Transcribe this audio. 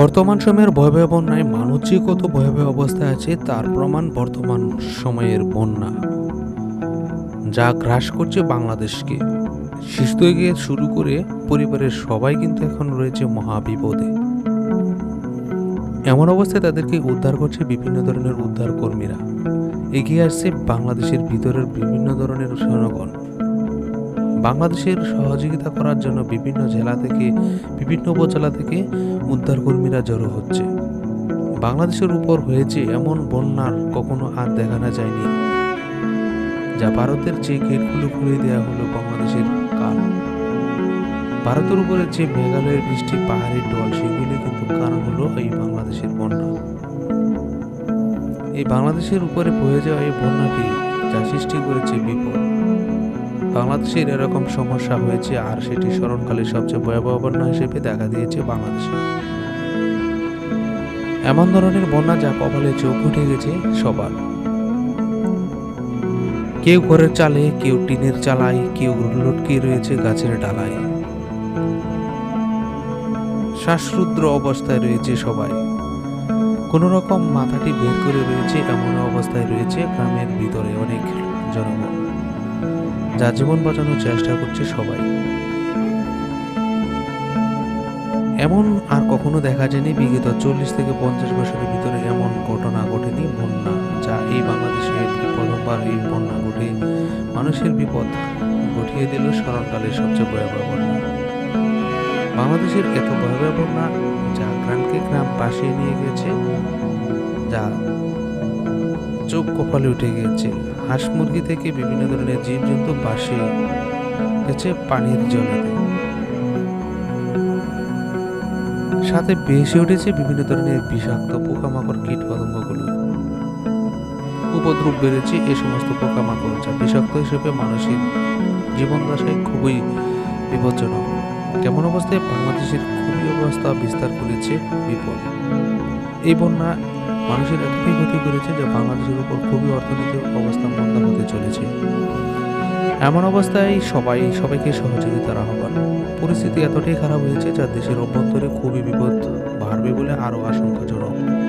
বর্তমান সময়ের ভয়াবহ বন্যায় মানুষ যে কত ভয়াবহ অবস্থায় আছে, তার প্রমাণ বর্তমান সময়ের বন্যা। যা গ্রাস করছে বাংলাদেশকে। শিশু থেকে শুরু করে পরিবারের সবাই কিন্তু এখন রয়েছে মহাবিপদে। এমন অবস্থায় তাদেরকে উদ্ধার করছে বিভিন্ন ধরনের উদ্ধার কর্মীরা এগিয়ে আসছে বাংলাদেশের ভিতরের বিভিন্ন ধরনের জনগণ। বাংলাদেশের সহযোগিতা করার জন্য বিভিন্ন জেলা থেকে, বিভিন্ন উপজেলা থেকে উদ্ধারকর্মীরা জড়ো হচ্ছে। বাংলাদেশের উপর হয়েছে এমন বন্যার কখনো আর দেখানো যায়নি। যা ভারতের যে গেটগুলো খুলে দেওয়া হলো বাংলাদেশের কাল ভারতের উপরে যে মেঘালয়ের বৃষ্টি পাহাড়ি ডল সেগুলি কিন্তু কারণ হলো এই বাংলাদেশের বন্যা। এই বাংলাদেশের উপরে বয়ে যাওয়া এই বন্যাটি যা সৃষ্টি করেছে বিপদ। বাংলাদেশের এরকম সমস্যা হয়েছে আর সেটি স্মরণকালে সবচেয়ে ভয়াবহ বন্যা হিসেবে দেখা দিয়েছে বাংলাদেশে। এমন ধরনের বন্যা যা কপালে চোখ উঠে গেছে সবার। কেউ ঘরের চালে, কেউ টিনের চালায়, কেউ লটকে রয়েছে গাছের ডালায়। শ্বাসরুদ্র অবস্থায় রয়েছে সবাই। কোনো রকম মাথাটি বের করে রয়েছে, এমন অবস্থায় রয়েছে গ্রামের ভিতরে অনেক জনগণ যা জীবন বাঁচানোর চেষ্টা করছে সবাই। এমন আর কখনো দেখা যায়নি, বিগত চল্লিশ থেকে পঞ্চাশ বছরের ভিতরে এমন ঘটনা ঘটেনি, বন্যা, যা এই বাংলাদেশে প্রথমবার এই বন্যা ঘটে মানুষের বিপদ ঘটিয়ে দিল স্মরণকালের সবচেয়ে ভয়াবহ বন্যা। বাংলাদেশের এত ভয়াবহ বন্যা যা গ্রামকে গ্রাম পাশিয়ে নিয়ে গেছে, যা চোখ কপালে উঠে গেছে হাঁস মুরগি থেকে বিভিন্ন ধরনের জীবজন্তু ভাসিয়ে গেছে পানির জলেতে। সাথে বেশি উঠেছে বিভিন্ন ধরনের বিষাক্ত পোকামাকড় কীট পতঙ্গগুলো উপদ্রব বেড়েছে এ সমস্ত পোকামাকড় যা বিষাক্ত হিসেবে মানুষের জীবন দশায় খুবই বিপজ্জনক। কেমন অবস্থায় বাংলাদেশের খুবই অবস্থা বিস্তার করেছে বিপদ। এই বন্যা মানুষের এতটাই ক্ষতি করেছে যা বাংলাদেশের উপর খুবই অর্থনৈতিক অবস্থা মন্দা হতে চলেছে। এমন অবস্থায় সবাই, সবাইকে সহযোগিতার আহ্বান। পরিস্থিতি এতটাই খারাপ হয়েছে যা দেশের অভ্যন্তরে খুবই বিপদ বাড়বে বলে আরও আশঙ্কাজনক।